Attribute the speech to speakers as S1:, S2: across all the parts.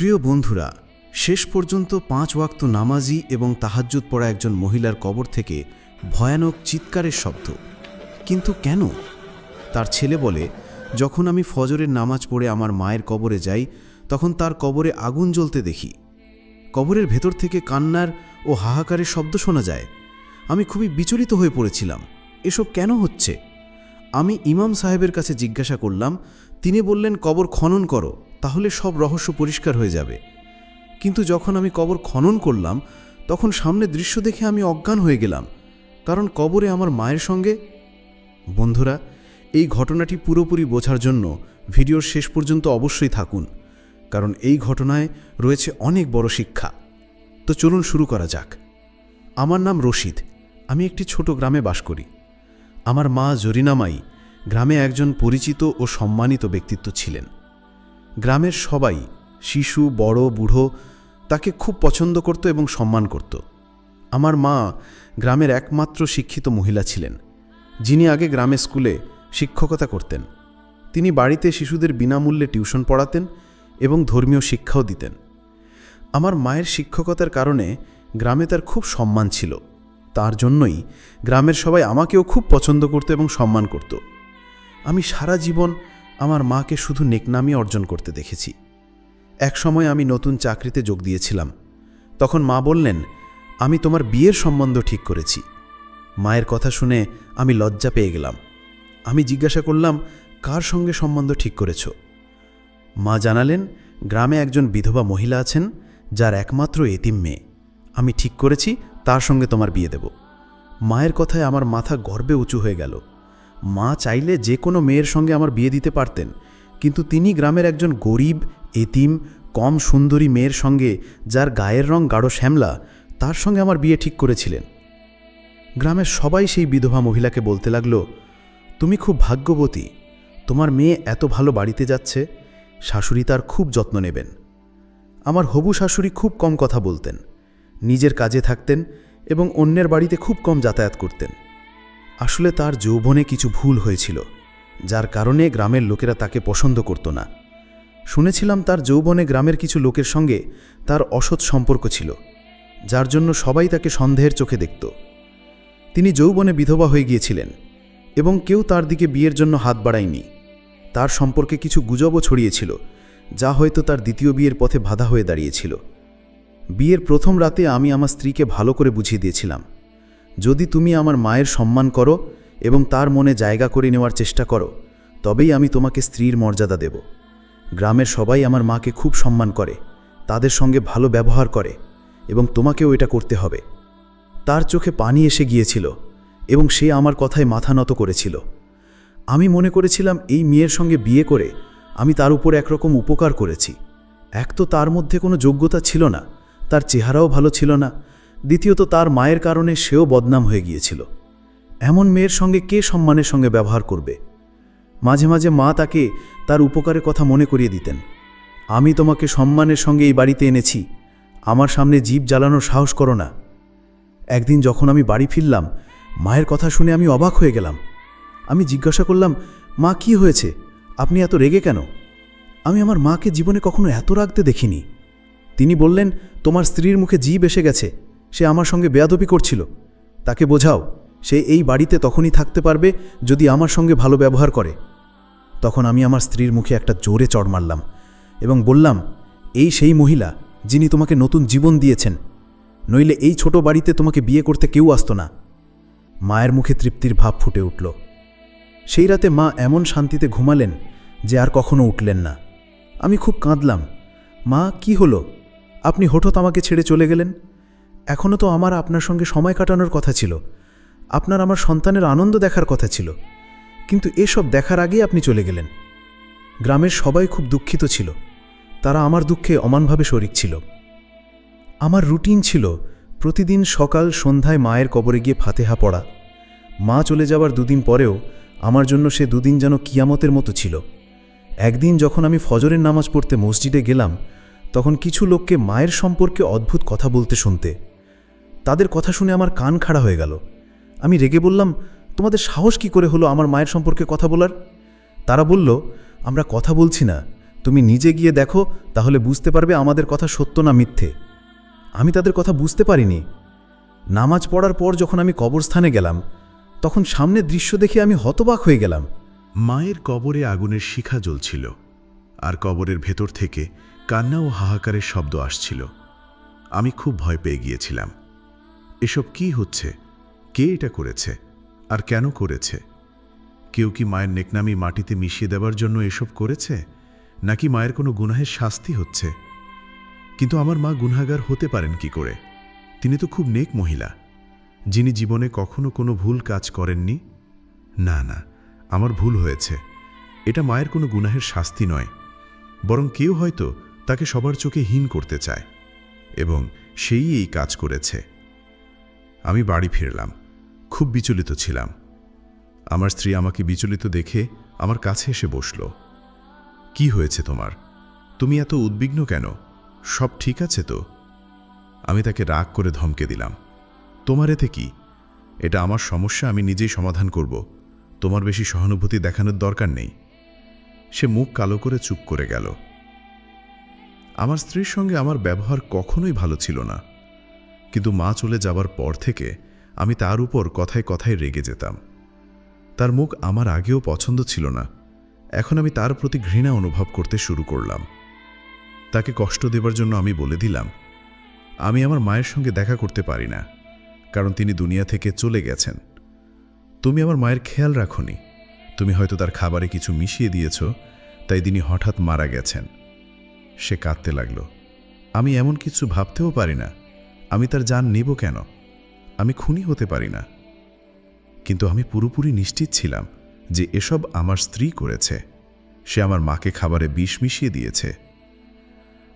S1: প্রিয় বন্ধুরা, শেষ পর্যন্ত পাঁচ ওয়াক্ত নামাজি এবং তাহাজ্জুদ পড়া একজন মহিলার কবর থেকে ভয়ানক চিৎকারের শব্দ। কিন্তু কেন? তার ছেলে বলে, যখন আমি ফজরের নামাজ পড়ে আমার মায়ের কবরে যাই, তখন তার কবরে আগুন জ্বলতে দেখি। কবরের ভেতর থেকে কান্নার ও হাহাকারের শব্দ শোনা যায়। আমি খুবই বিচলিত হয়ে পড়েছিলাম। এসব কেন হচ্ছে? আমি ইমাম সাহেবের কাছে জিজ্ঞাসা করলাম, তিনি বললেন কবর খনন করো। তাহলে সব রহস্য পরিষ্কার হয়ে যাবে। কিন্তু যখন আমি কবর খনন করলাম, তখন সামনে দৃশ্য দেখে আমি অজ্ঞান হয়ে গেলাম, কারণ কবরে আমার মায়ের সঙ্গে বন্ধুরা, এই ঘটনাটি পুরোপুরি বোঝার জন্য ভিডিওর শেষ পর্যন্ত অবশ্যই থাকুন, কারণ এই ঘটনায় রয়েছে অনেক বড় শিক্ষা। তো চলুন শুরু করা যাক। আমার নাম রশিদ, আমি একটি ছোট গ্রামে বাস করি। আমার মা জরিনামাই গ্রামে একজন পরিচিত ও সম্মানিত ব্যক্তিত্ব ছিলেন। গ্রামের সবাই, শিশু, বড়, বুড়ো, তাকে খুব পছন্দ করত এবং সম্মান করত। আমার মা গ্রামের একমাত্র শিক্ষিত মহিলা ছিলেন, যিনি আগে গ্রামে স্কুলে শিক্ষকতা করতেন। তিনি বাড়িতে শিশুদের বিনামূল্যে টিউশন পড়াতেন এবং ধর্মীয় শিক্ষাও দিতেন। আমার মায়ের শিক্ষকতার কারণে গ্রামে তার খুব সম্মান ছিল। তার জন্যই গ্রামের সবাই আমাকেও খুব পছন্দ করত এবং সম্মান করত। আমি সারা জীবন আমার মাকে শুধু নেকনামি অর্জন করতে দেখেছি। এক সময় আমি নতুন চাকরিতে যোগ দিয়েছিলাম। তখন মা বললেন, আমি তোমার বিয়ের সম্বন্ধ ঠিক করেছি। মায়ের কথা শুনে আমি লজ্জা পেয়ে গেলাম। আমি জিজ্ঞাসা করলাম, কার সঙ্গে সম্বন্ধ ঠিক করেছ? মা জানালেন, গ্রামে একজন বিধবা মহিলা আছেন, যার একমাত্র এতিম মেয়ে। আমি ঠিক করেছি, তার সঙ্গে তোমার বিয়ে দেব। মায়ের কথায় আমার মাথা গর্বে উঁচু হয়ে গেল। মা চাইলে যে কোনো মেয়ের সঙ্গে আমার বিয়ে দিতে পারতেন, কিন্তু তিনি গ্রামের একজন গরিব, এতিম, কম সুন্দরী মেয়ের সঙ্গে, যার গায়ের রং গাঢ় শ্যামলা, তার সঙ্গে আমার বিয়ে ঠিক করেছিলেন। গ্রামের সবাই সেই বিধবা মহিলাকে বলতে লাগল, তুমি খুব ভাগ্যবতী, তোমার মেয়ে এত ভালো বাড়িতে যাচ্ছে, শাশুড়ি তার খুব যত্ন নেবেন। আমার হবু শাশুড়ি খুব কম কথা বলতেন, নিজের কাজে থাকতেন এবং অন্যের বাড়িতে খুব কম যাতায়াত করতেন। আসলে তার যৌবনে কিছু ভুল হয়েছিল, যার কারণে গ্রামের লোকেরা তাকে পছন্দ করত না। শুনেছিলাম তার যৌবনে গ্রামের কিছু লোকের সঙ্গে তার অসৎ সম্পর্ক ছিল, যার জন্য সবাই তাকে সন্দেহের চোখে দেখত। তিনি যৌবনে বিধবা হয়ে গিয়েছিলেন এবং কেউ তার দিকে বিয়ের জন্য হাত বাড়ায়নি। তার সম্পর্কে কিছু গুজবও ছড়িয়েছিল, যা হয়তো তার দ্বিতীয় বিয়ের পথে বাধা হয়ে দাঁড়িয়েছিল। বিয়ের প্রথম রাতে আমি আমার স্ত্রীকে ভালো করে বুঝিয়ে দিয়েছিলাম। যদি তুমি আমার মায়ের সম্মান করো এবং তার মনে জায়গা করে নেওয়ার চেষ্টা করো, তবেই আমি তোমাকে স্ত্রীর মর্যাদা দেব। গ্রামের সবাই আমার মাকে খুব সম্মান করে, তাদের সঙ্গে ভালো ব্যবহার করে এবং তোমাকেও এটা করতে হবে। তার চোখে পানি এসে গিয়েছিল এবং সে আমার কথায় মাথা নত করেছিল। আমি মনে করেছিলাম এই মেয়ের সঙ্গে বিয়ে করে আমি তার উপর একরকম উপকার করেছি। এক তো তার মধ্যে কোনো যোগ্যতা ছিল না, তার চেহারাও ভালো ছিল না দ্বিতীয়ত তার মায়ের কারণে সেও বদনাম হয়ে গিয়েছিল। এমন মেয়ের সঙ্গে কে সম্মানের সঙ্গে ব্যবহার করবে? মাঝে মাঝে মা তাকে তার উপকারের কথা মনে করিয়ে দিতেন। আমি তোমাকে সম্মানের সঙ্গে এই বাড়িতে এনেছি। আমার সামনে জীব জ্বালানোর সাহস করো না। একদিন যখন আমি বাড়ি ফিরলাম, মায়ের কথা শুনে আমি অবাক হয়ে গেলাম। আমি জিজ্ঞাসা করলাম, মা, কি হয়েছে? আপনি এত রেগে কেন? আমি আমার মাকে জীবনে কখনো এত রাগতে দেখিনি। তিনি বললেন, তোমার স্ত্রীর মুখে জীব এসে গেছে। সে আমার সঙ্গে বেয়াদবি করছিল। তাকে বোঝাও, সে এই বাড়িতে তখনই থাকতে পারবে যদি আমার সঙ্গে ভালো ব্যবহার করে। তখন আমি আমার স্ত্রীর মুখে একটা জোরে চড় মারলাম এবং বললাম, এই সেই মহিলা যিনি তোমাকে নতুন জীবন দিয়েছেন, নইলে এই ছোট বাড়িতে তোমাকে বিয়ে করতে কেউ আসতো না। মায়ের মুখে তৃপ্তির ভাব ফুটে উঠল। সেই রাতে মা এমন শান্তিতে ঘুমালেন যে আর কখনো উঠলেন না। আমি খুব কাঁদলাম, মা, কি হলো? আপনি হঠাৎ আমাকে ছেড়ে চলে গেলেন? এখনও তো আমার আপনার সঙ্গে সময় কাটানোর কথা ছিল। আপনার আমার সন্তানের আনন্দ দেখার কথা ছিল। কিন্তু এসব দেখার আগেই আপনি চলে গেলেন। গ্রামের সবাই খুব দুঃখিত ছিল। তারা আমার দুঃখে অমানভাবে শরিক ছিল। আমার রুটিন ছিল, প্রতিদিন সকাল সন্ধ্যায় মায়ের কবরে গিয়ে ফাতেহা পড়া। মা চলে যাওয়ার দুদিন পরেও আমার জন্য সে দুদিন যেন কিয়ামতের মতো ছিল। একদিন যখন আমি ফজরের নামাজ পড়তে মসজিদে গেলাম, তখন কিছু লোককে মায়ের সম্পর্কে অদ্ভুত কথা বলতে শুনতে তাদের কথা শুনে আমার কান খাড়া হয়ে গেল। আমি রেগে বললাম, তোমাদের সাহস কি করে হলো আমার মায়ের সম্পর্কে কথা বলার? তারা বলল, আমরা কথা বলছি না।
S2: তুমি নিজে গিয়ে দেখো, তাহলে বুঝতে পারবে আমাদের কথা সত্য না মিথ্যে। আমি তাদের কথা বুঝতে পারিনি। নামাজ পড়ার পর যখন আমি কবরস্থানে গেলাম, তখন সামনে দৃশ্য দেখে আমি হতবাক হয়ে গেলাম।
S3: মায়ের কবরে আগুনের শিখা জ্বলছিল, আর কবরের ভেতর থেকে কান্না ও হাহাকারের শব্দ আসছিল। আমি খুব ভয় পেয়ে গিয়েছিলাম। এসব কি হচ্ছে? কে এটা করেছে? আর কেন করেছে? কেউ কি মায়ের নেকনামি মাটিতে মিশিয়ে দেওয়ার জন্য এসব করেছে? নাকি মায়ের কোনো গুনাহের শাস্তি হচ্ছে? কিন্তু আমার মা গুনাগার হতে পারেন কি করে? তিনি তো খুব নেক মহিলা। যিনি জীবনে কখনো কোনো ভুল কাজ করেননি? না না, আমার ভুল হয়েছে। এটা মায়ের কোনো গুনাহের শাস্তি নয়। বরং কেউ হয়তো তাকে সবার চোখে হীন করতে চায়। এবং সেই এই কাজ করেছে। আমি বাড়ি ফিরলাম। খুব বিচলিত ছিলাম। আমার স্ত্রী আমাকে বিচলিত দেখে আমার কাছে এসে বসল। কি হয়েছে তোমার? তুমি এত উদ্বিগ্ন কেন? সব ঠিক আছে তো? আমি তাকে রাগ করে ধমকে দিলাম। তোমার এতে কি? এটা আমার সমস্যা, আমি নিজেই সমাধান করব। তোমার বেশি সহানুভূতি দেখানোর দরকার নেই। সে মুখ কালো করে চুপ করে গেল। আমার স্ত্রীর সঙ্গে আমার ব্যবহার কখনোই ভালো ছিল না। কিন্তু মা চলে যাবার পর থেকে আমি তার উপর কথায় কথায় রেগে যেতাম। তার মুখ আমার আগেও পছন্দ ছিল না। এখন আমি তার প্রতি ঘৃণা অনুভব করতে শুরু করলাম। তাকে কষ্ট দেবার জন্য আমি বলে দিলাম, আমি আমার মায়ের সঙ্গে দেখা করতে পারি না, কারণ তিনি দুনিয়া থেকে চলে গেছেন। তুমি আমার মায়ের খেয়াল রাখনি। তুমি হয়তো তার খাবারে কিছু মিশিয়ে দিয়েছ, তাই তিনি হঠাৎ মারা গেছেন। সে কাঁদতে লাগল। আমি এমন কিছু ভাবতেও পারি না। আমি তার যান নেব কেন? আমি খুনি হতে পারি না। কিন্তু আমি পুরোপুরি নিশ্চিত ছিলাম যে এসব আমার স্ত্রী করেছে। সে আমার মাকে খাবারে বিষ মিশিয়ে দিয়েছে।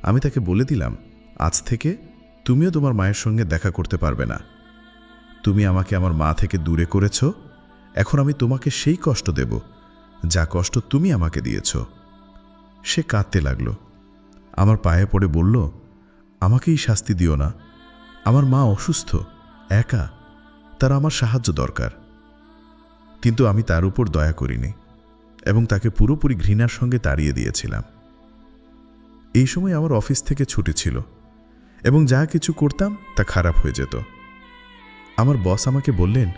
S3: আমি তাকে বলে দিলাম, আজ থেকে তুমিও তোমার মায়ের সঙ্গে দেখা করতে পারবে না। তুমি আমাকে আমার মা থেকে দূরে করেছ। এখন আমি তোমাকে সেই কষ্ট দেব, যা কষ্ট তুমি আমাকে দিয়েছ। সে কাঁদতে লাগল। আমার পায়ে পড়ে বলল, আমাকেই শাস্তি দিও না। আমার মা অসুস্থ, একা, তার আমার সাহায্য দরকার। কিন্তু আমি তার উপর দয়া করিনি এবং তাকে পুরোপুরি ঘৃণার সঙ্গে তাড়িয়ে দিয়েছিলাম। এই সময় আমার অফিস থেকে ছুটি ছিল এবং যা কিছু করতাম তা খারাপ হয়ে যেত। আমার বস আমাকে বললেন,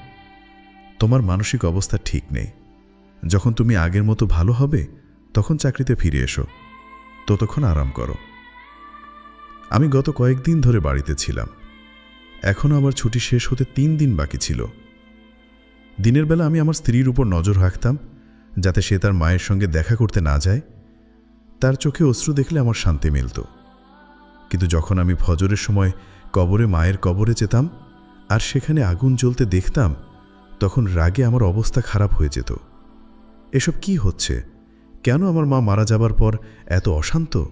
S3: তোমার মানসিক অবস্থা ঠিক নেই। যখন তুমি আগের মতো ভালো হবে, তখন চাকরিতে ফিরে এসো। ততক্ষণ আরাম করো। আমি গত কয়েকদিন ধরে বাড়িতে ছিলাম। এখনও আমার ছুটি শেষ হতে তিন দিন বাকি ছিল। দিনের বেলা আমি আমার স্ত্রীর উপর নজর রাখতাম, যাতে সে তার মায়ের সঙ্গে দেখা করতে না যায়। তার চোখে অশ্রু দেখলে আমার শান্তি মিলত। কিন্তু যখন আমি ফজরের সময় কবরে মায়ের কবরে যেতাম, আর সেখানে আগুন জ্বলতে দেখতাম, তখন রাগে আমার অবস্থা খারাপ হয়ে যেত। এসব কি হচ্ছে? কেন আমার মা মারা যাবার পর এত অশান্ত?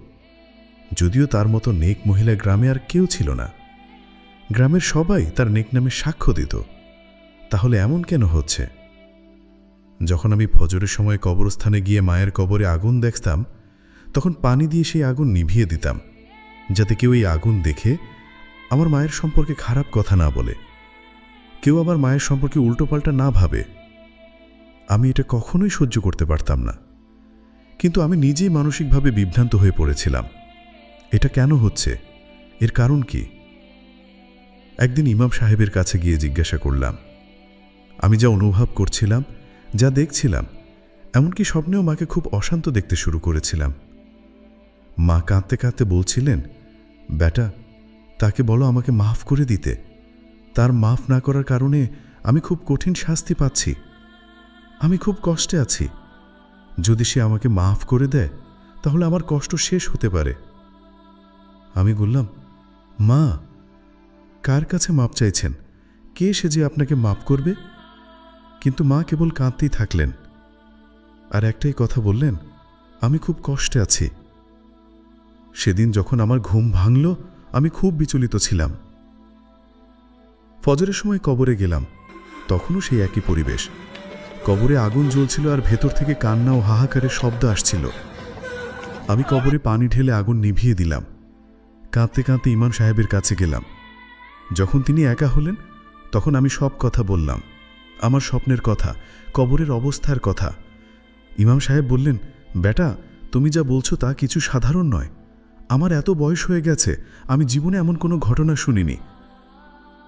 S3: যদিও তার মতো নেক মহিলা গ্রামে আর কেউ ছিল না। গ্রামের সবাই তার নেক নামে সাক্ষ্য দিত। তাহলে এমন কেন হচ্ছে? যখন আমি ফজরের সময় কবরস্থানে গিয়ে মায়ের কবরে আগুন দেখতাম, তখন পানি দিয়ে সেই আগুন নিভিয়ে দিতাম, যাতে কেউ এই আগুন দেখে আমার মায়ের সম্পর্কে খারাপ কথা না বলে। কেউ আবার মায়ের সম্পর্কে উল্টোপাল্টা না ভাবে। আমি এটা কখনোই সহ্য করতে পারতাম না। কিন্তু আমি নিজেই মানসিকভাবে বিভ্রান্ত হয়ে পড়েছিলাম। এটা কেন হচ্ছে? এর কারণ কি? একদিন ইমাম সাহেবের কাছে গিয়ে জিজ্ঞাসা করলাম, আমি যা অনুভব করছিলাম, যা দেখছিলাম, এমনকি স্বপ্নেও মাকে খুব অশান্ত দেখতে শুরু করেছিলাম। মা কাঁদতে কাঁদতে বলছিলেন, বেটা, তাকে বলো আমাকে মাফ করে দিতে। তার মাফ না করার কারণে আমি খুব কঠিন শাস্তি পাচ্ছি। আমি খুব কষ্টে আছি। যদি সে আমাকে মাফ করে দেয়, তাহলে আমার কষ্ট শেষ হতে পারে। আমি বললাম, মা কার কাছে মাপ চাইছেন? কে সে যে আপনাকে মাপ করবে? কিন্তু মা কেবল কাঁদতেই থাকলেন। আর একটাই কথা বললেন, আমি খুব কষ্টে আছি। সেদিন যখন আমার ঘুম ভাঙল, আমি খুব বিচলিত ছিলাম। ফজরের সময় কবরে গেলাম, তখনও সেই একই পরিবেশ। কবরে আগুন জ্বলছিল আর ভেতর থেকে কান্না ও হাহাকারের শব্দ আসছিল। আমি কবরে পানি ঢেলে আগুন নিভিয়ে দিলাম। কাঁদতে কাঁদতে ইমাম সাহেবের কাছে গেলাম। যখন তিনি একা হলেন, তখন আমি সব কথা বললাম। আমার স্বপ্নের কথা, কবরের অবস্থার কথা। ইমাম সাহেব বললেন, বেটা,
S4: তুমি যা বলছো তা কিছু সাধারণ নয়। আমার এত বয়স হয়ে গেছে, আমি জীবনে এমন কোনো ঘটনা শুনিনি।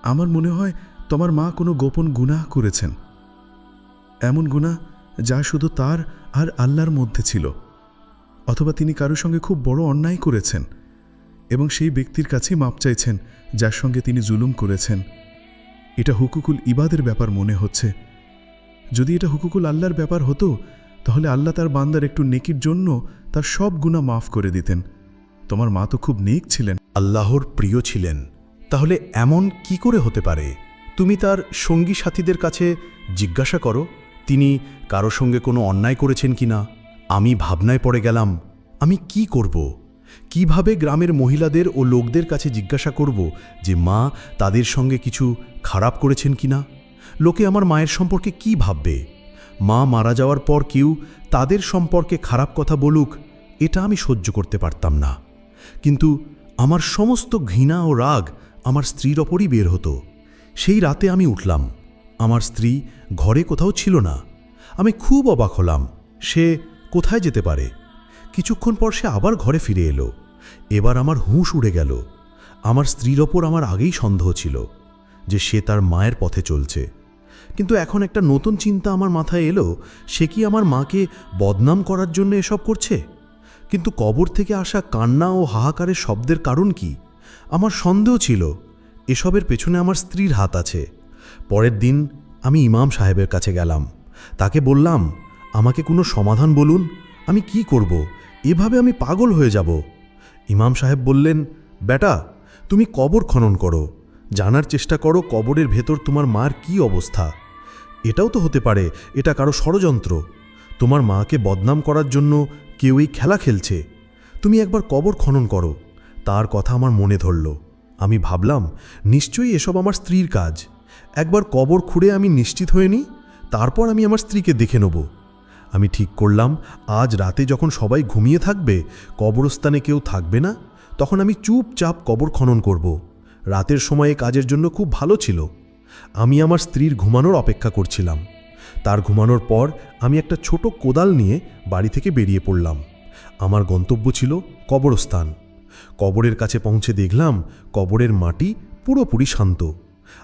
S4: আমার মনে হয় তোমার মা কোনো গোপন গুনাহ করেছেন। এমন গুনাহ যা শুধু তার আর আল্লাহর মধ্যে ছিল। অথবা তিনি কারোর সঙ্গে খুব বড় অন্যায় করেছেন। এবং সেই ব্যক্তির কাছেই মাপ চাইছেন, যার সঙ্গে তিনি জুলুম করেছেন। এটা হুকুকুল ইবাদের ব্যাপার মনে হচ্ছে। যদি এটা হুকুকুল আল্লাহর ব্যাপার হতো, তাহলে আল্লাহ তার বান্দার একটু নেকির জন্য তার সব গুণা মাফ করে দিতেন। তোমার মা তো খুব নেক ছিলেন।
S1: আল্লাহর প্রিয় ছিলেন। তাহলে এমন কি করে হতে পারে? তুমি তার সঙ্গী সাথীদের কাছে জিজ্ঞাসা করো, তিনি কারও সঙ্গে কোনো অন্যায় করেছেন কিনা? আমি ভাবনায় পড়ে গেলাম, আমি কি করব? কীভাবে গ্রামের মহিলাদের ও লোকদের কাছে জিজ্ঞাসা করব যে, মা, তাদের সঙ্গে কিছু খারাপ করেছেন কিনা লোকে আমার মায়ের সম্পর্কে কি ভাববে? মা মারা যাওয়ার পর কেউ তাদের সম্পর্কে খারাপ কথা বলুক, এটা আমি সহ্য করতে পারতাম না। কিন্তু আমার সমস্ত ঘৃণা ও রাগ আমার স্ত্রীর ওপরই বের হতো। সেই রাতে আমি উঠলাম। আমার স্ত্রী ঘরে কোথাও ছিল না। আমি খুব অবাক হলাম। সে কোথায় যেতে পারে? কিছুক্ষণ পর সে আবার ঘরে ফিরে এলো। এবার আমার হুঁশ উড়ে গেল। আমার স্ত্রীর ওপর আমার আগেই সন্দেহ ছিল যে সে তার মায়ের পথে চলছে। কিন্তু এখন একটা নতুন চিন্তা আমার মাথায় এলো, সে কি আমার মাকে বদনাম করার জন্য এসব করছে? কিন্তু কবর থেকে আসা কান্না ও হাহাকারের শব্দের কারণ কি? আমার সন্দেহ ছিল, এসবের পেছনে আমার স্ত্রীর হাত আছে। পরের দিন আমি ইমাম সাহেবের কাছে গেলাম। তাকে বললাম, আমাকে কোনো সমাধান বলুন, আমি কি করব? এভাবে আমি পাগল হয়ে যাব। ইমাম সাহেব বললেন, বেটা, তুমি কবর খনন করো। জানার চেষ্টা করো কবরের ভেতর তোমার মার কি অবস্থা। এটাও তো হতে পারে, এটা কারও ষড়যন্ত্র। তোমার মাকে বদনাম করার জন্য কেউ এই খেলা খেলছে। তুমি একবার কবর খনন করো। তার কথা আমার মনে ধরল। আমি ভাবলাম, নিশ্চয়ই এসব আমার স্ত্রীর কাজ। একবার কবর খুঁড়ে আমি নিশ্চিত হয়ে নিই, তারপর আমি আমার স্ত্রীকে দেখে নেব। আমি ঠিক করলাম, আজ রাতে যখন সবাই ঘুমিয়ে থাকবে, কবরস্থানে কেউ থাকবে না, তখন আমি চুপচাপ কবর খনন করব। রাতের সময়ে কাজের জন্য খুব ভালো ছিল। আমি আমার স্ত্রীর ঘুমানোর অপেক্ষা করছিলাম। তার ঘুমানোর পর আমি একটা ছোট কোদাল নিয়ে বাড়ি থেকে বেরিয়ে পড়লাম। আমার গন্তব্য ছিল কবরস্থান। কবরের কাছে পৌঁছে দেখলাম কবরের মাটি পুরোপুরি শান্ত।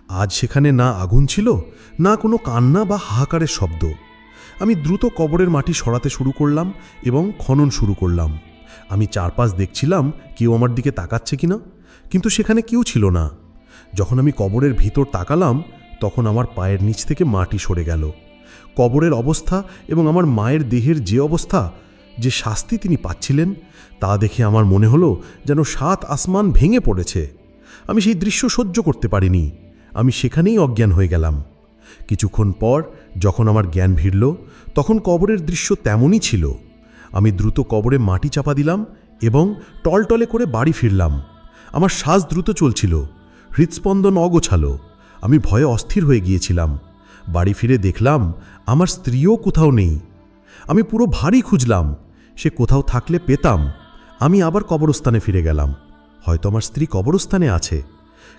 S1: আজ সেখানে না আগুন ছিল, না কোনো কান্না বা হাহাকারের শব্দ। আমি দ্রুত কবরের মাটি সরাতে শুরু করলাম এবং খনন শুরু করলাম। আমি চারপাশ দেখছিলাম কেউ আমার দিকে তাকাচ্ছে কিনা, কিন্তু সেখানে কেউ ছিল না। যখন আমি কবরের ভিতর তাকালাম, তখন আমার পায়ের নিচ থেকে মাটি সরে গেল। কবরের অবস্থা এবং আমার মায়ের দেহের যে অবস্থা, যে শাস্তি তিনি পাচ্ছিলেন, তা দেখে আমার মনে হলো যেন সাত আসমান ভেঙে পড়েছে। আমি সেই দৃশ্য সহ্য করতে পারিনি। আমি সেখানেই অজ্ঞান হয়ে গেলাম। কিছুক্ষণ পর যখন আমার জ্ঞান ভিড়ল, তখন কবরের দৃশ্য তেমনই ছিল। আমি দ্রুত কবরে মাটি চাপা দিলাম এবং টলটলে করে বাড়ি ফিরলাম। আমার শ্বাস দ্রুত চলছিল, হৃৎস্পন্দন অগোছালো। আমি ভয়ে অস্থির হয়ে গিয়েছিলাম। বাড়ি ফিরে দেখলাম, আমার স্ত্রীও কোথাও নেই। আমি পুরো ভারী খুঁজলাম, সে কোথাও থাকলে পেতাম। আমি আবার কবরস্থানে ফিরে গেলাম। হয়তো আমার স্ত্রী কবরস্থানে আছে।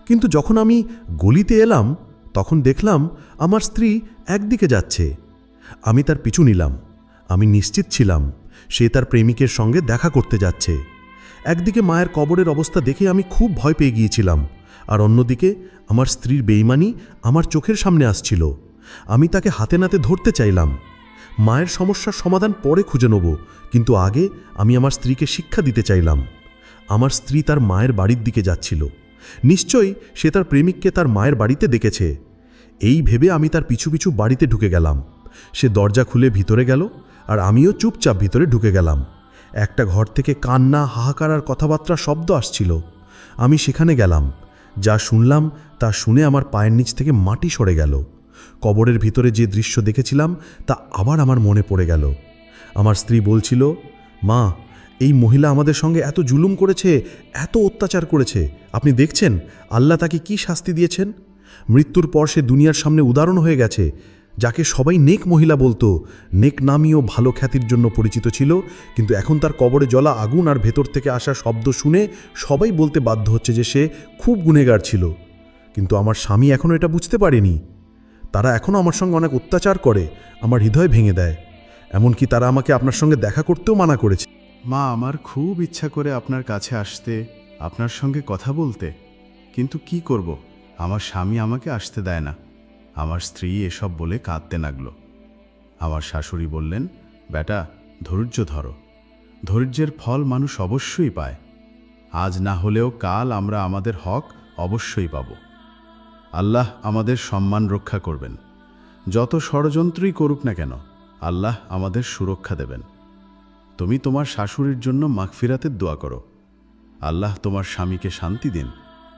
S1: কিন্তু যখন আমি গলিতে এলাম তখন দেখলাম আমার স্ত্রী একদিকে যাচ্ছে। আমি তার পিছু নিলাম। আমি নিশ্চিত ছিলাম, সে তার প্রেমিকের সঙ্গে দেখা করতে যাচ্ছে। একদিকে মায়ের কবরের অবস্থা দেখে আমি খুব ভয় পেয়ে গিয়েছিলাম, আর অন্যদিকে আমার স্ত্রীর বেইমানি আমার চোখের সামনে আসছিল। আমি তাকে হাতে নাতে ধরতে চাইলাম। মায়ের সমস্যার সমাধান পরে খুঁজে নেব, কিন্তু আগে আমি আমার স্ত্রীকে শিক্ষা দিতে চাইলাম। আমার স্ত্রী তার মায়ের বাড়ির দিকে যাচ্ছিল। নিশ্চয়ই সে তার প্রেমিককে তার মায়ের বাড়িতে দেখেছে এই ভেবে আমি তার পিছু পিছু বাড়িতে ঢুকে গেলাম। সে দরজা খুলে ভিতরে গেল আর আমিও চুপচাপ ভিতরে ঢুকে গেলাম। একটা ঘর থেকে কান্না, হাহাকার আর কথাবার্তা শব্দ আসছিল। আমি সেখানে গেলাম। যা শুনলাম তা শুনে আমার পায়ের নিচ থেকে মাটি সরে গেল। কবরের ভিতরে যে দৃশ্য দেখেছিলাম তা আবার আমার মনে পড়ে গেল। আমার স্ত্রী বলছিল, মা এই মহিলা আমাদের সঙ্গে এত জুলুম করেছে, এত অত্যাচার করেছে। আপনি দেখছেন, আল্লাহ তাকে কি শাস্তি দিয়েছেন? মৃত্যুর পর সে দুনিয়ার সামনে উদাহরণ হয়ে গেছে, যাকে সবাই নেক মহিলা বলতো। নেক নামীও ভালো খ্যাতির জন্য পরিচিত ছিল, কিন্তু এখন তার কবরে জলা আগুন আর ভেতর থেকে আসা শব্দ শুনে সবাই বলতে বাধ্য হচ্ছে যে সে খুব গুণেগার ছিল। কিন্তু আমার স্বামী এখনও এটা বুঝতে পারেনি। তারা এখনও আমার সঙ্গে অনেক অত্যাচার করে, আমার হৃদয় ভেঙে দেয়। এমনকি তারা আমাকে আপনার সঙ্গে দেখা করতেও মানা করেছে। মা আমার খুব ইচ্ছা করে আপনার কাছে আসতে, আপনার সঙ্গে কথা বলতে। কিন্তু কি করব? আমার স্বামী আমাকে আসতে দেয় না। আমার স্ত্রী এসব বলে কাঁদতে লাগল। আমার শাশুড়ি বললেন, বেটা, ধৈর্য ধরো। ধৈর্যের ফল মানুষ অবশ্যই পায়। আজ না হলেও কাল আমরা আমাদের হক অবশ্যই পাব। আল্লাহ আমাদের সম্মান রক্ষা করবেন। যত ষড়যন্ত্রই করুক না কেন, আল্লাহ আমাদের সুরক্ষা দেবেন। তুমি তোমার শাশুড়ির জন্য মাগফিরাতের দোয়া করো। আল্লাহ তোমার স্বামীকে শান্তি দিন।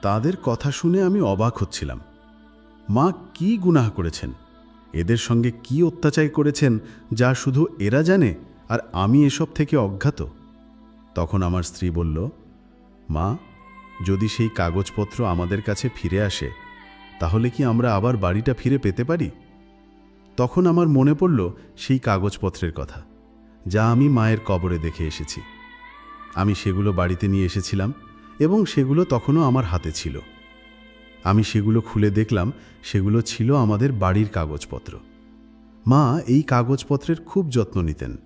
S1: তাদের কথা শুনে আমি অবাক হচ্ছিলাম। মা কি গুনাহ করেছেন? এদের সঙ্গে কি অত্যাচার করেছেন যা শুধু এরা জানে আর আমি এসব থেকে অজ্ঞাত? তখন আমার স্ত্রী বলল, মা, যদি সেই কাগজপত্র আমাদের কাছে ফিরে আসে, তাহলে কি আমরা আবার বাড়িটা ফিরে পেতে পারি? তখন আমার মনে পড়ল সেই কাগজপত্রের কথা। যা আমি মায়ের কবরে দেখে এসেছি। আমি সেগুলো বাড়িতে নিয়ে এসেছিলাম এবং সেগুলো তখনও আমার হাতে ছিল। আমি সেগুলো খুলে দেখলাম, সেগুলো ছিল আমাদের বাড়ির কাগজপত্র। মা এই কাগজপত্রের খুব যত্ন নিতেন।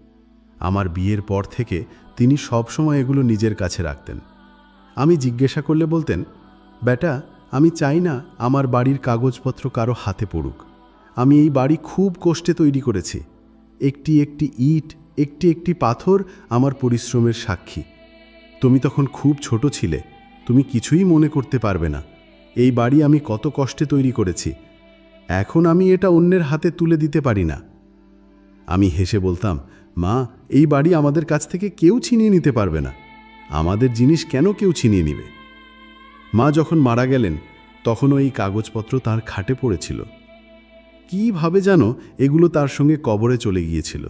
S1: আমার বিয়ের পর থেকে তিনি সবসময় এগুলো নিজের কাছে রাখতেন। আমি জিজ্ঞাসা করলে বলতেন, বেটা, আমি চাই না আমার বাড়ির কাগজপত্র কারও হাতে পড়ুক। আমি এই বাড়ি খুব কষ্টে তৈরি করেছি। একটি একটি ইট একটি একটি পাথর আমার পরিশ্রমের সাক্ষী। তুমি তখন খুব ছোট ছিলে, তুমি কিছুই মনে করতে পারবে না। এই বাড়ি আমি কত কষ্টে তৈরি করেছি। এখন আমি এটা অন্যের হাতে তুলে দিতে পারি না। আমি হেসে বলতাম, মা, এই বাড়ি আমাদের কাছ থেকে কেউ ছিনিয়ে নিতে পারবে না। আমাদের জিনিস কেন কেউ ছিনিয়ে নিবে? মা যখন মারা গেলেন, তখনও এই কাগজপত্র তার খাটে পড়েছিল। কীভাবে যেন এগুলো তার সঙ্গে কবরে চলে গিয়েছিল।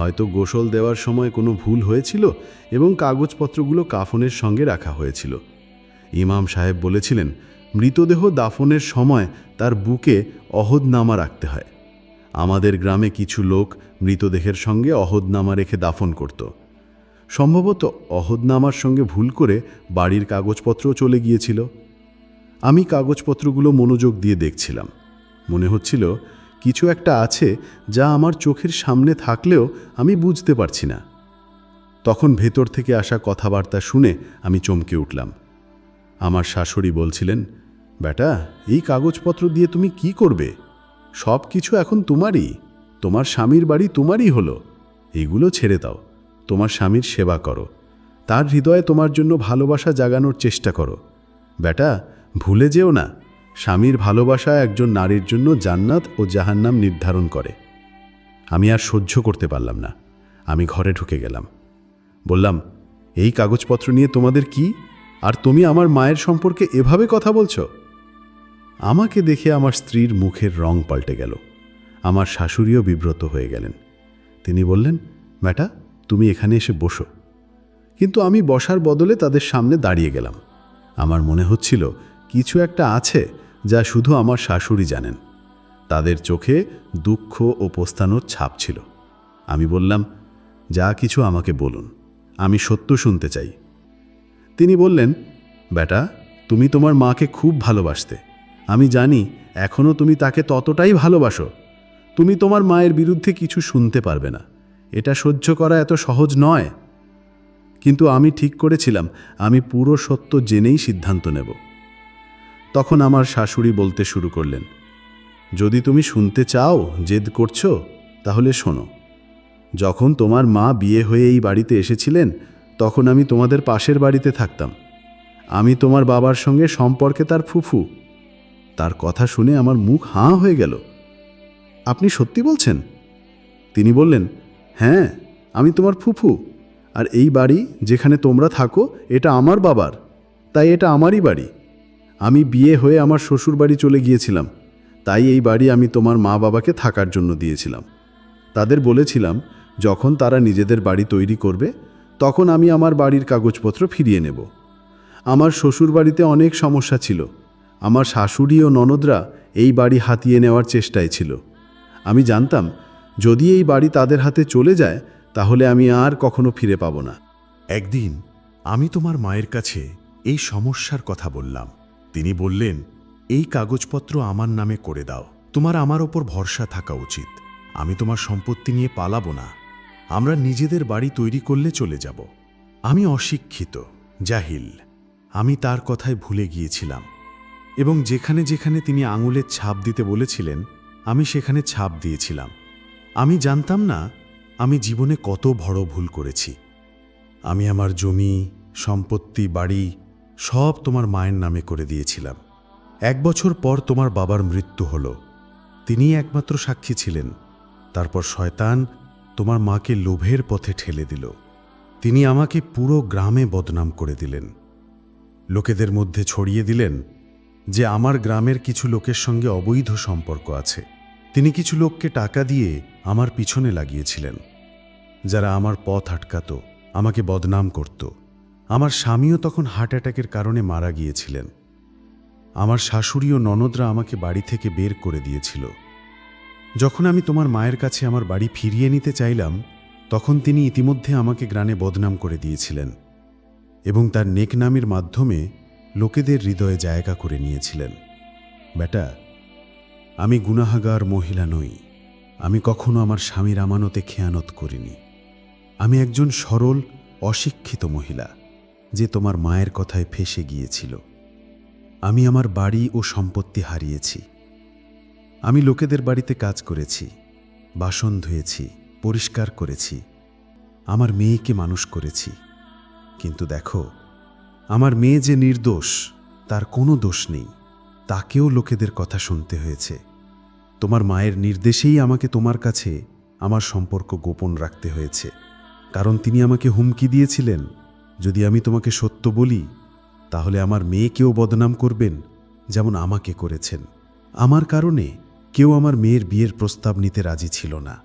S1: হয়তো গোসল দেওয়ার সময় কোনো ভুল হয়েছিল এবং কাগজপত্রগুলো কাফনের সঙ্গে রাখা হয়েছিল। ইমাম সাহেব বলেছিলেন, মৃতদেহ দাফনের সময় তার বুকে অহদনামা রাখতে হয়। আমাদের গ্রামে কিছু লোক মৃতদেহের সঙ্গে অহদনামা রেখে দাফন করত। সম্ভবত অহদনামার সঙ্গে ভুল করে বাড়ির কাগজপত্রও চলে গিয়েছিল। আমি কাগজপত্রগুলো মনোযোগ দিয়ে দেখছিলাম। মনে হচ্ছিল কিছু একটা আছে যা আমার চোখের সামনে থাকলেও আমি বুঝতে পারছি না। তখন ভেতর থেকে আসা কথাবার্তা শুনে আমি চমকে উঠলাম। আমার শাশুড়ি বলছিলেন, বেটা, এই কাগজপত্র দিয়ে তুমি কি করবে? সব কিছু এখন তোমারই। তোমার স্বামীর বাড়ি তোমারই হলো। এগুলো ছেড়ে দাও। তোমার স্বামীর সেবা করো। তার হৃদয়ে তোমার জন্য ভালোবাসা জাগানোর চেষ্টা করো। বেটা, ভুলে যেও না। স্বামীর ভালোবাসা একজন নারীর জন্য জান্নাত ও জাহান্নাম নির্ধারণ করে। আমি আর সহ্য করতে পারলাম না। আমি ঘরে ঢুকে গেলাম। বললাম, এই কাগজপত্র নিয়ে তোমাদের কি? আর তুমি আমার মায়ের সম্পর্কে এভাবে কথা বলছো? আমাকে দেখে আমার স্ত্রীর মুখের রং পাল্টে গেল। আমার শাশুড়িও বিব্রত হয়ে গেলেন। তিনি বললেন, ম্যাটা, তুমি এখানে এসে বসো। কিন্তু আমি বসার বদলে তাদের সামনে দাঁড়িয়ে গেলাম। আমার মনে হচ্ছিল, কিছু একটা আছে যা শুধু আমার শাশুড়ি জানেন। তাদের চোখে দুঃখ ও পোস্তানোর ছাপ ছিল। আমি বললাম, যা কিছু আমাকে বলুন, আমি সত্য শুনতে চাই। তিনি বললেন, বেটা, তুমি তোমার মাকে খুব ভালোবাসতে। আমি জানি এখনও তুমি তাকে ততটাই ভালোবাসো। তুমি তোমার মায়ের বিরুদ্ধে কিছু শুনতে পারবে না। এটা সহ্য করা এত সহজ নয়। কিন্তু আমি ঠিক করেছিলাম, আমি পুরো সত্য জেনেই সিদ্ধান্ত নেব। তখন আমার শাশুড়ি বলতে শুরু করলেন, যদি তুমি শুনতে চাও, জেদ করছ, তাহলে শোনো। যখন তোমার মা বিয়ে হয়ে এই বাড়িতে এসেছিলেন, তখন আমি তোমাদের পাশের বাড়িতে থাকতাম। আমি তোমার বাবার সঙ্গে সম্পর্কে তার ফুফু। তার কথা শুনে আমার মুখ হাঁ হয়ে গেল। আপনি সত্যি বলছেন? তিনি বললেন হ্যাঁ আমি তোমার ফুফু। আর এই বাড়ি যেখানে তোমরা থাকো, এটা আমার বাবার। তাই এটা আমারই বাড়ি। আমি বিয়ে হয়ে আমার শ্বশুর বাড়ি চলে গিয়েছিলাম। তাই এই বাড়ি আমি তোমার মা বাবাকে থাকার জন্য দিয়েছিলাম। তাদের বলেছিলাম, যখন তারা নিজেদের বাড়ি তৈরি করবে, তখন আমি আমার বাড়ির কাগজপত্র ফিরিয়ে নেব। আমার শ্বশুর বাড়িতে অনেক সমস্যা ছিল। আমার শাশুড়ি ও ননদরা এই বাড়ি হাতিয়ে নেওয়ার চেষ্টায় ছিল। আমি জানতাম, যদি এই বাড়ি তাদের হাতে চলে যায়, তাহলে আমি আর কখনো ফিরে পাব না।
S5: একদিন আমি তোমার মায়ের কাছে এই সমস্যার কথা বললাম। তিনি বললেন, এই কাগজপত্র আমার নামে করে দাও। তোমার আমার ওপর ভরসা থাকা উচিত। আমি তোমার সম্পত্তি নিয়ে পালাবো না।
S1: আমরা নিজেদের বাড়ি তৈরি করলে চলে যাব। আমি অশিক্ষিত, জাহিল। আমি তার কথায় ভুলে গিয়েছিলাম। এবং যেখানে যেখানে তিনি আঙুলের ছাপ দিতে বলেছিলেন, আমি সেখানে ছাপ দিয়েছিলাম। আমি জানতাম না, আমি জীবনে কত বড় ভুল করেছি। আমি আমার জমি, সম্পত্তি, বাড়ি সব তোমার মায়ের নামে করে দিয়েছিলাম। এক বছর পর তোমার বাবার মৃত্যু হল। তিনি একমাত্র সাক্ষী ছিলেন। তারপর শয়তান তোমার মাকে লোভের পথে ঠেলে দিল। তিনি আমাকে পুরো গ্রামে বদনাম করে দিলেন। লোকেদের মধ্যে ছড়িয়ে দিলেন যে আমার গ্রামের কিছু লোকের সঙ্গে অবৈধ সম্পর্ক আছে। তিনি কিছু লোককে টাকা দিয়ে আমার পিছনে লাগিয়েছিলেন। যারা আমার পথ আটকাত, আমাকে বদনাম করত। আমার স্বামীও তখন হার্ট অ্যাটাকের কারণে মারা গিয়েছিলেন। আমার শাশুড়ি ও ননদরা আমাকে বাড়ি থেকে বের করে দিয়েছিল। যখন আমি তোমার মায়ের কাছে আমার বাড়ি ফিরিয়ে নিতে চাইলাম, তখন তিনি ইতিমধ্যে আমাকে গ্রানে বদনাম করে দিয়েছিলেন এবং তার নেকনামের মাধ্যমে লোকেদের হৃদয়ে জায়গা করে নিয়েছিলেন। বেটা আমি গুনাহাগার মহিলা নই। আমি কখনো আমার স্বামীর আমানতে খেয়ানত করিনি। আমি একজন সরল, অশিক্ষিত মহিলা। যে তোমার মায়ের কথায় ফেসে গিয়েছিল। আমি আমার বাড়ি ও সম্পত্তি হারিয়েছি। আমি লোকেদের বাড়িতে কাজ করেছি, বাসন ধুয়েছি, পরিষ্কার করেছি, আমার মেয়েকে মানুষ করেছি। কিন্তু দেখো, আমার মেয়ে যে নির্দোষ, তার কোনো দোষ নেই, তাকেও লোকেদের কথা শুনতে হয়েছে। তোমার মায়ের নির্দেশেই আমাকে তোমার কাছে আমার সম্পর্ক গোপন রাখতে হয়েছে। কারণ তিনি আমাকে হুমকি দিয়েছিলেন যদি আমি তোমাকে সত্য বলি, তাহলে আমার মেয়েকেও বদনাম করবেন যেমন আমাকে করেছেন। আমার কারণে কেউ আমার মেয়ের বিয়ের প্রস্তাব নিতে রাজি ছিল না।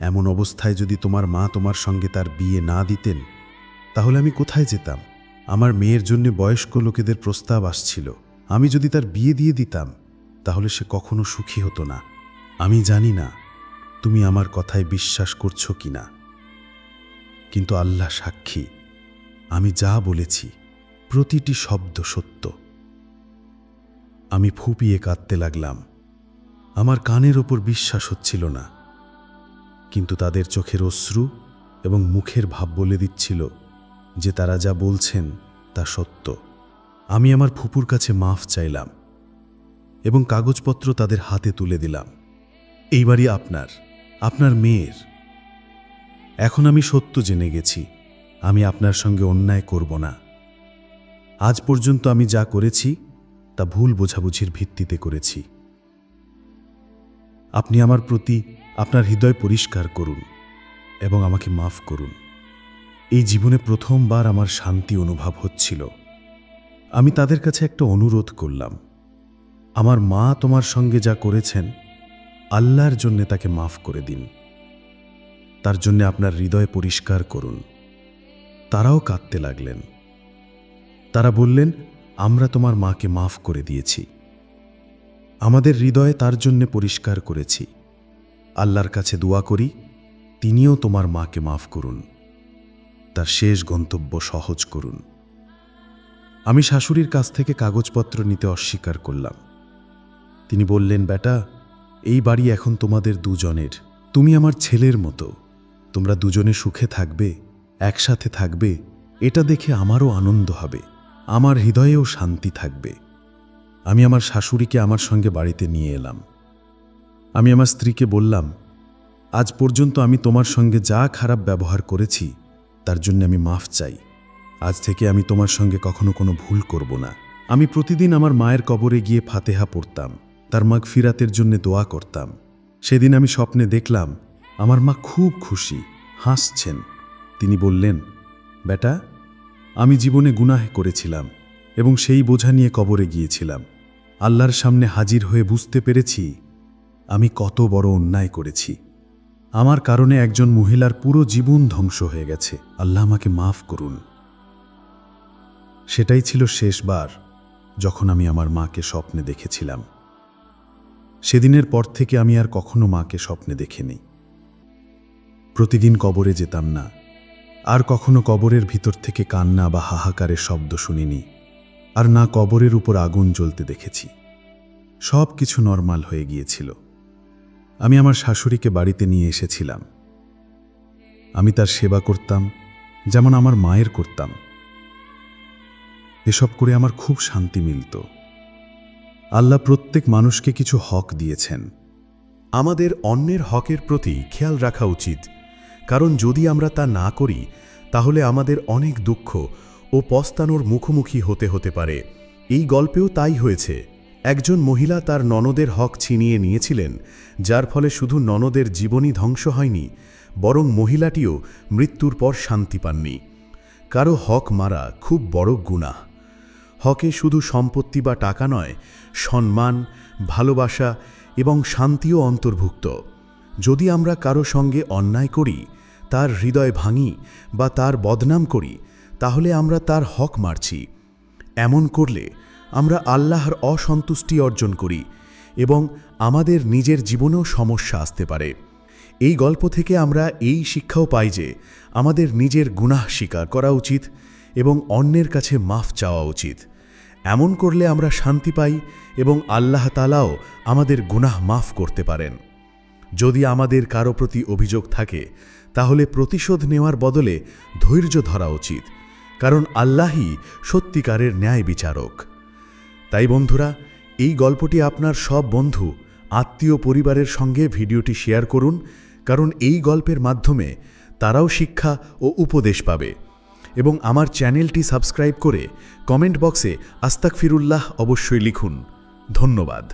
S1: এমন অবস্থায় যদি তোমার মা তোমার সঙ্গে তার বিয়ে না দিতেন, তাহলে আমি কোথায় যেতাম? আমার মেয়ের জন্য বয়স্ক লোকেদের প্রস্তাব আসছিল। আমি যদি তার বিয়ে দিয়ে দিতাম, তাহলে সে কখনো সুখী হতো না। আমি জানি না তুমি আমার কথায় বিশ্বাস করছ কি না কিন্তু আল্লাহ সাক্ষী। আমি যা বলেছি, প্রতিটি শব্দ সত্য। আমি ফুপিয়ে কাঁদতে লাগলাম। আমার কানের ওপর বিশ্বাস হচ্ছিল না। কিন্তু তাদের চোখের অশ্রু এবং মুখের ভাব বলে দিচ্ছিল যে তারা যা বলছেন তা সত্য। আমি আমার ফুপুর কাছে মাফ চাইলাম এবং কাগজপত্র তাদের হাতে তুলে দিলাম। এইবারই আপনার আপনার মেয়ের। এখন আমি সত্য জেনে গেছি। আমি আপনার সঙ্গে অন্যায় করব না। আজ পর্যন্ত আমি যা করেছি, তা ভুল বোঝাবুঝির ভিত্তিতে করেছি। আপনি আমার প্রতি আপনার হৃদয় পরিষ্কার করুন এবং আমাকে মাফ করুন। এই জীবনে প্রথমবার আমার শান্তি অনুভব হচ্ছিল। আমি তাদের কাছে একটা অনুরোধ করলাম। আমার মা তোমার সঙ্গে যা করেছেন, আল্লাহর জন্যে তাকে মাফ করে দিন। তার জন্যে আপনার হৃদয় পরিষ্কার করুন। তারাও কাঁদতে লাগলেন। তারা বললেন, আমরা তোমার মাকে মাফ করে দিয়েছি। আমাদের হৃদয়ে তার জন্যে পরিষ্কার করেছি। আল্লাহর কাছে দোয়া করি, তিনিও তোমার মাকে মাফ করুন। তার শেষ গন্তব্য সহজ করুন। আমি শাশুড়ির কাছ থেকে কাগজপত্র নিতে অস্বীকার করলাম। তিনি বললেন, বেটা, এই বাড়ি এখন তোমাদের দুজনের। তুমি আমার ছেলের মতো। তোমরা দুজনে সুখে থাকবে। একসাথে থাকবে, এটা দেখে আমারও আনন্দ হবে, আমার হৃদয়েও শান্তি থাকবে। আমি আমার শাশুড়িকে আমার সঙ্গে বাড়িতে নিয়ে এলাম। আমি আমার স্ত্রীকে বললাম, আজ পর্যন্ত আমি তোমার সঙ্গে যা খারাপ ব্যবহার করেছি, তার জন্য আমি মাফ চাই। আজ থেকে আমি তোমার সঙ্গে কখনো কোনো ভুল করব না। আমি প্রতিদিন আমার মায়ের কবরে গিয়ে ফাতেহা পড়তাম, তার মাগ ফিরাতের জন্য দোয়া করতাম। সেদিন আমি স্বপ্নে দেখলাম, আমার মা খুব খুশি, হাসছেন। তিনি বললেন, বেটা, আমি জীবনে গুনাহ করেছিলাম এবং সেই বোঝা নিয়ে কবরে গিয়েছিলাম। আল্লাহর সামনে হাজির হয়ে বুঝতে পেরেছি, আমি কত বড় অন্যায় করেছি। আমার কারণে একজন মহিলার পুরো জীবন ধ্বংস হয়ে গেছে। আল্লাহ আমাকে মাফ করুন। সেটাই ছিল শেষবার যখন আমি আমার মাকে স্বপ্নে দেখেছিলাম। সেদিনের পর থেকে আমি আর কখনো মাকে স্বপ্নে দেখিনি। প্রতিদিন কবরে যেতাম না। আর কখনো কবরের ভিতর থেকে কান্না বা হাহাকারের শব্দ শুনিনি, আর না কবরের উপর আগুন জ্বলতে দেখেছি। সব কিছু নর্মাল হয়ে গিয়েছিল। আমি আমার শাশুড়িকে বাড়িতে নিয়ে এসেছিলাম।
S4: আমি তার সেবা করতাম, যেমন আমার মায়ের করতাম। এসব করে আমার খুব শান্তি মিলত। আল্লাহ প্রত্যেক মানুষকে কিছু হক দিয়েছেন।
S1: আমাদের অন্যের হকের প্রতি খেয়াল রাখা উচিত। কারণ যদি আমরা তা না করি, তাহলে আমাদের অনেক দুঃখ ও পস্তানোর মুখোমুখি হতে হতে পারে। এই গল্পেও তাই হয়েছে। একজন মহিলা তার ননদের হক ছিনিয়ে নিয়েছিলেন, যার ফলে শুধু ননদের জীবনই ধ্বংস হয়নি, বরং মহিলাটিও মৃত্যুর পর শান্তি পাননি। কারও হক মারা খুব বড় গুনাহ। হকে শুধু সম্পত্তি বা টাকা নয়, সম্মান, ভালোবাসা এবং শান্তিও অন্তর্ভুক্ত। যদি আমরা কারও সঙ্গে অন্যায় করি তার হৃদয় ভাঙি বা তার বদনাম করি, তাহলে আমরা তার হক মারছি। এমন করলে আমরা আল্লাহর অসন্তুষ্টি অর্জন করি এবং আমাদের নিজের জীবনেও সমস্যা আসতে পারে। এই গল্প থেকে আমরা এই শিক্ষাও পাই যে আমাদের নিজের গুনাহ স্বীকার করা উচিত এবং অন্যের কাছে মাফ চাওয়া উচিত। এমন করলে আমরা শান্তি পাই এবং আল্লাহ তালাও আমাদের গুনাহ মাফ করতে পারেন। যদি আমাদের কারও প্রতি অভিযোগ থাকে তাহলে প্রতিশোধ নেওয়ার বদলে ধৈর্য ধরা উচিত, কারণ আল্লাহই সত্যিকারের ন্যায় বিচারক। তাই বন্ধুরা, এই গল্পটি আপনার সব বন্ধু, আত্মীয় পরিবারের সঙ্গে ভিডিওটি শেয়ার করুন, কারণ এই গল্পের মাধ্যমে তারাও শিক্ষা ও উপদেশ পাবে। এবং আমার চ্যানেলটি সাবস্ক্রাইব করে কমেন্ট বক্সে আস্তাক ফিরুল্লাহ অবশ্যই লিখুন। ধন্যবাদ।